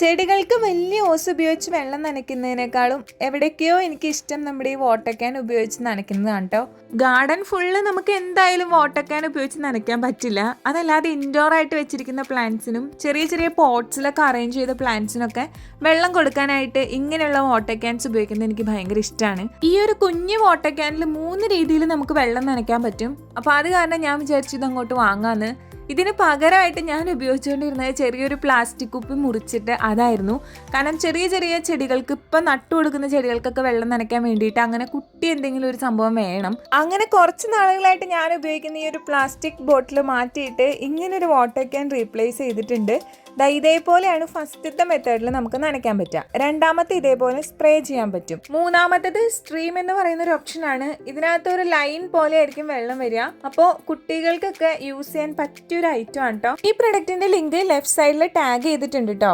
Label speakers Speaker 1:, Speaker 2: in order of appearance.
Speaker 1: ചെടികൾക്ക് വലിയ ഓസ് ഉപയോഗിച്ച് വെള്ളം നനയ്ക്കുന്നതിനേക്കാളും എവിടേക്കോ എനിക്ക് ഇഷ്ടം നമ്മുടെ ഈ വാട്ടർ ക്യാൻ ഉപയോഗിച്ച് നനയ്ക്കുന്നതാണ് കേട്ടോ ഗാർഡൻ ഫുള്ള് നമുക്ക് എന്തായാലും വാട്ടർ ക്യാൻ ഉപയോഗിച്ച് നനയ്ക്കാൻ പറ്റില്ല. അതല്ലാതെ ഇൻഡോർ ആയിട്ട് വെച്ചിരിക്കുന്ന പ്ലാന്റ്സിനും ചെറിയ ചെറിയ പോട്ട്സിലൊക്കെ അറേഞ്ച് ചെയ്ത പ്ലാന്റ്സിനൊക്കെ വെള്ളം കൊടുക്കാനായിട്ട് ഇങ്ങനെയുള്ള വാട്ടർ ക്യാൻസ് ഉപയോഗിക്കുന്നത് എനിക്ക് ഭയങ്കര ഇഷ്ടമാണ് ഈ ഒരു കുഞ്ഞു വാട്ടർ ക്യാനിൽ മൂന്ന് രീതിയിൽ നമുക്ക് വെള്ളം നനയ്ക്കാൻ പറ്റും. അപ്പോൾ അത് കാരണം ഞാൻ വിചാരിച്ചു അങ്ങോട്ട് വാങ്ങാന്ന്. ഇതിന് പകരമായിട്ട് ഞാൻ ഉപയോഗിച്ചുകൊണ്ടിരുന്നത് ചെറിയൊരു പ്ലാസ്റ്റിക് കുപ്പി മുറിച്ചിട്ട് അതായിരുന്നു. കാരണം ചെറിയ ചെറിയ ചെടികൾക്ക് ഇപ്പം നട്ടു കൊടുക്കുന്ന ചെടികൾക്കൊക്കെ വെള്ളം നനയ്ക്കാൻ വേണ്ടിയിട്ട് അങ്ങനെ കുട്ടി എന്തെങ്കിലും ഒരു സംഭവം വേണം. അങ്ങനെ കുറച്ച് നാളുകളായിട്ട് ഞാൻ ഉപയോഗിക്കുന്ന ഈ ഒരു പ്ലാസ്റ്റിക് ബോട്ടിൽ മാറ്റിയിട്ട് ഇങ്ങനൊരു വാട്ടർ ക്യാൻ റീപ്ലേസ് ചെയ്തിട്ടുണ്ട്. ദാ ഇതേപോലെയാണ് ഫസ്റ്റത്തെ മെത്തേഡിൽ നമുക്ക് നനയ്ക്കാൻ പറ്റുക. രണ്ടാമത്തെ ഇതേപോലെ സ്പ്രേ ചെയ്യാൻ പറ്റും. മൂന്നാമത്തേത് സ്ട്രീം എന്ന് പറയുന്ന ഒരു ഓപ്ഷനാണ് ഇതിനകത്ത് ഒരു ലൈൻ പോലെ ആയിരിക്കും വെള്ളം വരിക. അപ്പോൾ കുട്ടികൾക്കൊക്കെ യൂസ് ചെയ്യാൻ പറ്റിയൊരു ഐറ്റം ആണ് കേട്ടോ ഈ പ്രൊഡക്റ്റിന്റെ ലിങ്ക് ലെഫ്റ്റ് സൈഡിൽ ടാഗ് ചെയ്തിട്ടുണ്ട് കേട്ടോ